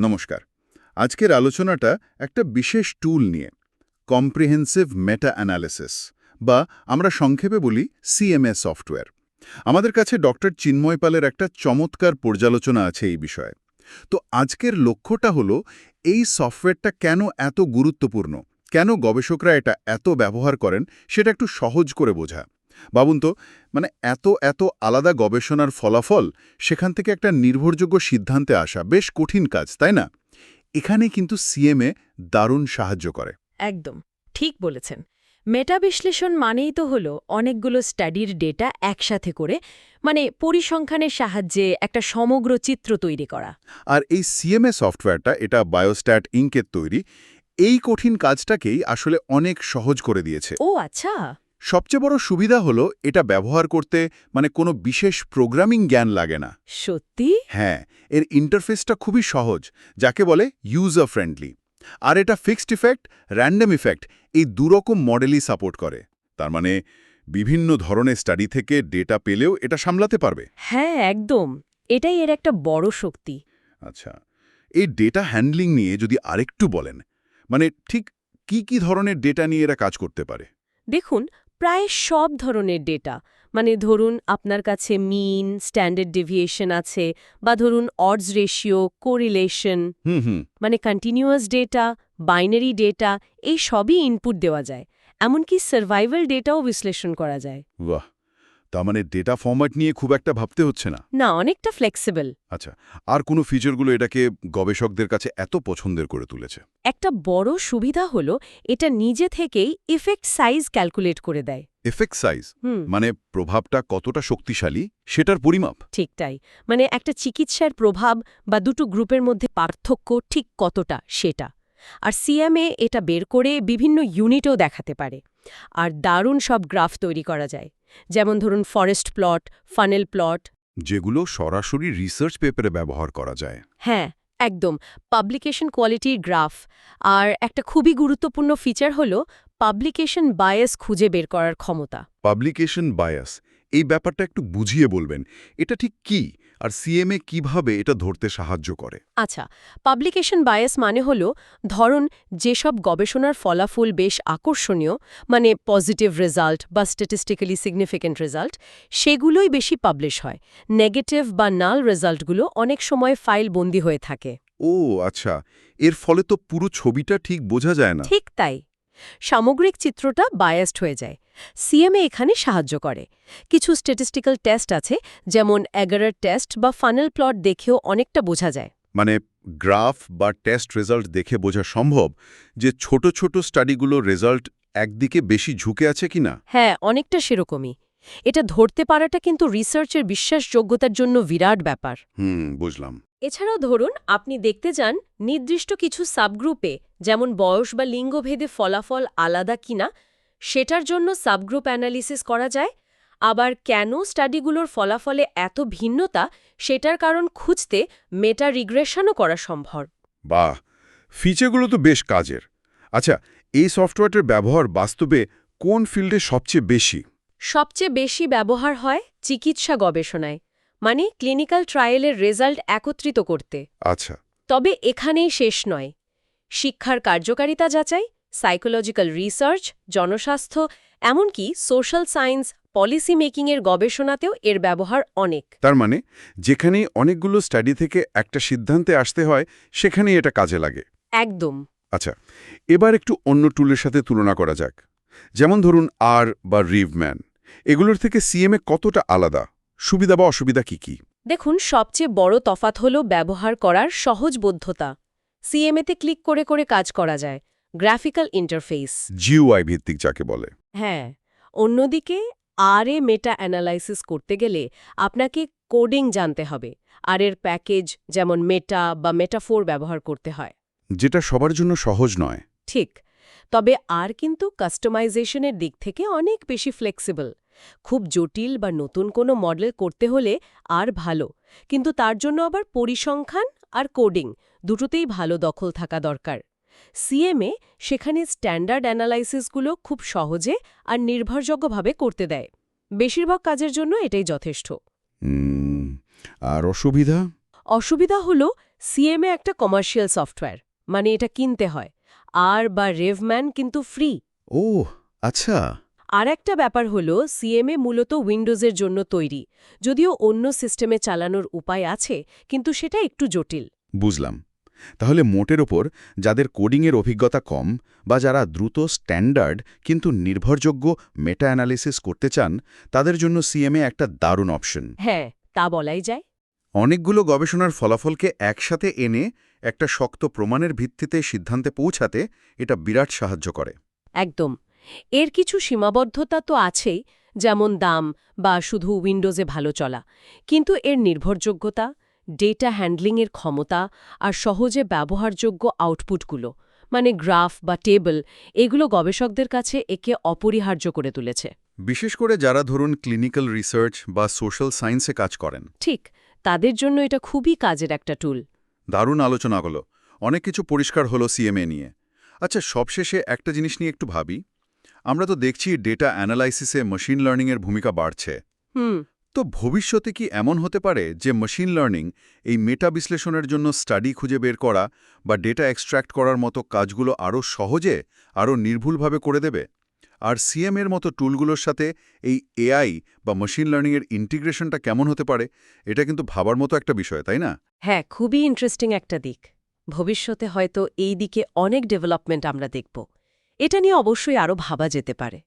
নমস্কার। আজকের আলোচনাটা একটা বিশেষ টুল নিয়ে কম্প্রিহেন্সিভ মেটা অ্যানালিসিস বা আমরা সংক্ষেপে বলি সিএমএস সফটওয়্যার আমাদের কাছে ডক্টর চিন্ময় পালের একটা চমৎকার পর্যালোচনা আছে এই বিষয়ে। তো আজকের লক্ষ্যটা হলো, এই সফটওয়্যারটা কেন এত গুরুত্বপূর্ণ? কেন গবেষকরা এটা এত ব্যবহার করেন? সেটা একটু সহজ করে বোঝা। ভাবুন তো মানে এত এত আলাদা গবেষণার ফলাফল সেখান থেকে একটা নির্ভরযোগ্য সিদ্ধান্তে আসা বেশ কঠিন কাজ তাই না? এখানে কিন্তু সিএমএ দারুণ সাহায্য করে। একদম ঠিক বলেছেন। মেটা বিশ্লেষণ মানেই তো হলো অনেকগুলো স্টাডির ডেটা একসাথে করে মানে পরিসংখ্যানের সাহায্যে একটা সমগ্র চিত্র তৈরি করা। আর এই সিএমএ সফটওয়্যারটা এটা বায়োস্ট্যাট ইঙ্কের তৈরি এই কঠিন কাজটাকেই আসলে অনেক সহজ করে দিয়েছে। ও আচ্ছা! সবচেয়ে বড় সুবিধা হলো এটা ব্যবহার করতে মানে কোনো বিশেষ প্রোগ্রামিং জ্ঞান লাগে না। সত্যি? হ্যাঁ এর ইন্টারফেসটা খুবই সহজ যাকে বলে ইউজার ফ্রেন্ডলি আর এটা ফিক্সড ইফেক্ট র্যান্ডম ইফেক্ট এই দুরকম মডেলই সাপোর্ট করে। তার মানে বিভিন্ন ধরনের স্টাডি থেকে ডেটা পেলেও এটা সামলাতে পারবে। হ্যাঁ একদম। এটাই এর একটা বড় শক্তি। আচ্ছা এই ডেটা হ্যান্ডলিং নিয়ে যদি আরেকটু বলেন মানে ঠিক কি কি ধরনের ডেটা নিয়ে এরা কাজ করতে পারে? দেখুন প্রায় সব ধরনের ডেটা মানে ধরুন আপনার কাছে মিন স্ট্যান্ডার্ড ডেভিয়েশন আছে বা ধরুন অডস রেশিও কোরিলেশন মানে কন্টিনিউয়াস ডেটা বাইনারি ডেটা এই সবই ইনপুট দেওয়া যায়। এমনকি সার্ভাইভাল ডেটাও বিশ্লেষণ করা যায়। বাহ! তার মানে ডেটা ফরম্যাট নিয়ে খুব একটা ভাবতে হচ্ছে না? না অনেকটা ফ্লেক্সিবল আচ্ছা আর কোনো ফিচারগুলো এটাকে গবেষকদের কাছে এত পছন্দের করে তুলেছে? একটা বড় সুবিধা হলো এটা নিজে থেকেই ইফেক্ট সাইজ ক্যালকুলেট করে দেয়। এফেক্ট সাইজ মানে প্রভাবটা কতটা শক্তিশালী সেটার পরিমাপ? ঠিক তাই। মানে একটা চিকিৎসার প্রভাব বা দুটো গ্রুপের মধ্যে পার্থক্য ঠিক কতটা সেটা। আর সিএমএ এটা বের করে বিভিন্ন ইউনিটও দেখাতে পারে। আর দারুণ সব গ্রাফ তৈরি করা যায়। যেমন ধরুন ফরেস্ট প্লট ফানেল প্লট যেগুলো সরাসরি রিসার্চ পেপারে ব্যবহার করা যায়। হ্যাঁ একদম। পাবলিকেশন কোয়ালিটির গ্রাফ আর একটা খুবই গুরুত্বপূর্ণ ফিচার হলো পাবলিকেশন বায়াস খুঁজে বের করার ক্ষমতা। পাবলিকেশন বায়াস এই ব্যাপারটা একটু বুঝিয়ে বলবেন। এটা ঠিক কি? আর সিএমএ কীভাবে এটা ধরতে সাহায্য করে? আচ্ছা পাবলিকেশন বায়াস মানে হলো ধরুন যেসব গবেষণার ফলাফল বেশ আকর্ষণীয় মানে পজিটিভ রেজাল্ট বা স্ট্যাটিস্টিক্যালি সিগনিফিক্যান্ট রেজাল্ট সেগুলোই বেশি পাবলিশ হয়। নেগেটিভ বা নাল রেজাল্টগুলো অনেক সময় ফাইল বন্দী হয়ে থাকে। ও আচ্ছা। এর ফলে তো পুরো ছবিটা ঠিক বোঝা যায় না। ঠিক তাই। সামগ্রিক চিত্রটা বায়াসড হয়ে যায়। সিএমএ এখানে সাহায্য করে। কিছু স্ট্যাটিস্টিক্যাল টেস্ট আছে যেমন অ্যাগারার টেস্ট বা ফানেল প্লট দেখেও অনেকটা বোঝা যায়। মানে গ্রাফ বা টেস্ট রেজাল্ট দেখে বোঝা সম্ভব যে ছোট ছোট স্টাডিগুলো রেজাল্ট একদিকে বেশি ঝুঁকে আছে কিনা হ্যাঁ অনেকটা সেরকমই। এটা ধরতে পারাটা কিন্তু রিসার্চের বিশ্বাসযোগ্যতার জন্য বিরাট ব্যাপার। হুম বুঝলাম। এছাড়াও ধরুন আপনি দেখতে যান নির্দিষ্ট কিছু সাবগ্রুপে যেমন বয়স বা লিঙ্গভেদে ফলাফল আলাদা কিনা সেটার জন্য সাবগ্রুপ অ্যানালিসিস করা যায়। আবার কেন স্টাডিগুলোর ফলাফলে এত ভিন্নতা সেটার কারণ খুঁজতে মেটা রিগ্রেশনও করা সম্ভব। বাহ! ফিচারগুলো তো বেশ কাজের। আচ্ছা এই সফটওয়্যারটার ব্যবহার বাস্তবে কোন ফিল্ডে সবচেয়ে বেশি? সবচেয়ে বেশি ব্যবহার হয় চিকিৎসা গবেষণায়। মানে ক্লিনিক্যাল ট্রায়ালের রেজাল্ট একত্রিত করতে। আচ্ছা। তবে এখানেই শেষ নয়। শিক্ষার কার্যকারিতা যাচাই সাইকোলজিক্যাল রিসার্চ জনস্বাস্থ্য এমনকি সোশ্যাল সায়েন্স পলিসি মেকিংয়ের গবেষণাতেও এর ব্যবহার অনেক। তার মানে যেখানেই অনেকগুলো স্টাডি থেকে একটা সিদ্ধান্তে আসতে হয় সেখানেই এটা কাজে লাগে। একদম। আচ্ছা এবার একটু অন্য টুলের সাথে তুলনা করা যাক। যেমন ধরুন আর বা রিভম্যান এগুলোর থেকে সিএমএ কতটা আলাদা? সুবিধা বা অসুবিধা কি কি? দেখুন সবচেয়ে বড় তফাত হল ব্যবহার করার সহজবোধ্যতা সিএমএতে ক্লিক করে করে কাজ করা যায়। Graphical interface. জিওআই ভিত্তিক যাকে বলে। হ্যাঁ। অন্যদিকে আর এ মেটা অ্যানালাইসিস করতে গেলে আপনাকে কোডিং জানতে হবে। আর এর প্যাকেজ যেমন মেটা বা মেটাফোর ব্যবহার করতে হয়। যেটা সবার জন্য সহজ নয়। ঠিক। তবে আর কিন্তু কাস্টমাইজেশনের দিক থেকে অনেক বেশি ফ্লেক্সিবল খুব জটিল বা নতুন কোনো মডেল করতে হলে আর ভালো কিন্তু তার জন্য আবার পরিসংখ্যান আর কোডিং দুটোতেই ভালো দখল থাকা দরকার। সিএমএ সেখানে স্ট্যান্ডার্ড অ্যানালাইসিসগুলো খুব সহজে আর নির্ভরযোগ্যভাবে করতে দেয়। বেশিরভাগ কাজের জন্য এটাই যথেষ্ট। আর অসুবিধা? অসুবিধা হল সিএমএ একটা কমার্শিয়াল সফটওয়্যার মানে এটা কিনতে হয়। আর বা রেভম্যান কিন্তু ফ্রি। ও আচ্ছা। আর একটা ব্যাপার হলো সিএমএ মূলত উইন্ডোজের জন্য তৈরি। যদিও অন্য সিস্টেমে চালানোর উপায় আছে কিন্তু সেটা একটু জটিল। বুঝলাম। তাহলে মোটের ওপর যাদের কোডিংয়ের অভিজ্ঞতা কম বা যারা দ্রুত স্ট্যান্ডার্ড কিন্তু নির্ভরযোগ্য মেটা অ্যানালিসিস করতে চান তাদের জন্য সিএমএ একটা দারুণ অপশন হ্যাঁ তা বলাই যায়। অনেকগুলো গবেষণার ফলাফলকে একসাথে এনে একটা শক্ত প্রমাণের ভিত্তিতে সিদ্ধান্তে পৌঁছাতে এটা বিরাট সাহায্য করে। একদম। এর কিছু সীমাবদ্ধতা তো আছেই যেমন দাম বা শুধু উইন্ডোজে ভালো চলা। কিন্তু এর নির্ভরযোগ্যতা ডেটা হ্যান্ডলিংয়ের ক্ষমতা আর সহজে ব্যবহারযোগ্য আউটপুটগুলো মানে গ্রাফ বা টেবল এগুলো গবেষকদের কাছে একে অপরিহার্য করে তুলেছে। বিশেষ করে যারা ধরুন ক্লিনিক্যাল রিসার্চ বা সোশ্যাল সায়েন্সে কাজ করেন। ঠিক তাদের জন্য এটা খুবই কাজের একটা টুল। দারুণ আলোচনা হলো। অনেক কিছু পরিষ্কার হলো সিএমএ নিয়ে। আচ্ছা সবশেষে একটা জিনিস নিয়ে একটু ভাবি। আমরা তো দেখছি ডেটা অ্যানালাইসিসে মেশিন লার্নিংয়ের ভূমিকা বাড়ছে। হুম। তো ভবিষ্যতে কি এমন হতে পারে যে মেশিন লার্নিং এই মেটা বিশ্লেষণের জন্য স্টাডি খুঁজে বের করা বা ডেটা এক্সট্র্যাক্ট করার মতো কাজগুলো আরও সহজে আরও নির্ভুলভাবে করে দেবে? আর সিএম এর মতো টুলগুলোর সাথে এই এআই বা মেশিন লার্নিংয়ের ইন্টিগ্রেশনটা কেমন হতে পারে এটা কিন্তু ভাবার মতো একটা বিষয় তাই না? হ্যাঁ খুবই ইন্টারেস্টিং একটা দিক। ভবিষ্যতে হয়তো এই দিকে অনেক ডেভেলপমেন্ট আমরা দেখব। এটা নিয়ে অবশ্যই আরও ভাবা যেতে পারে।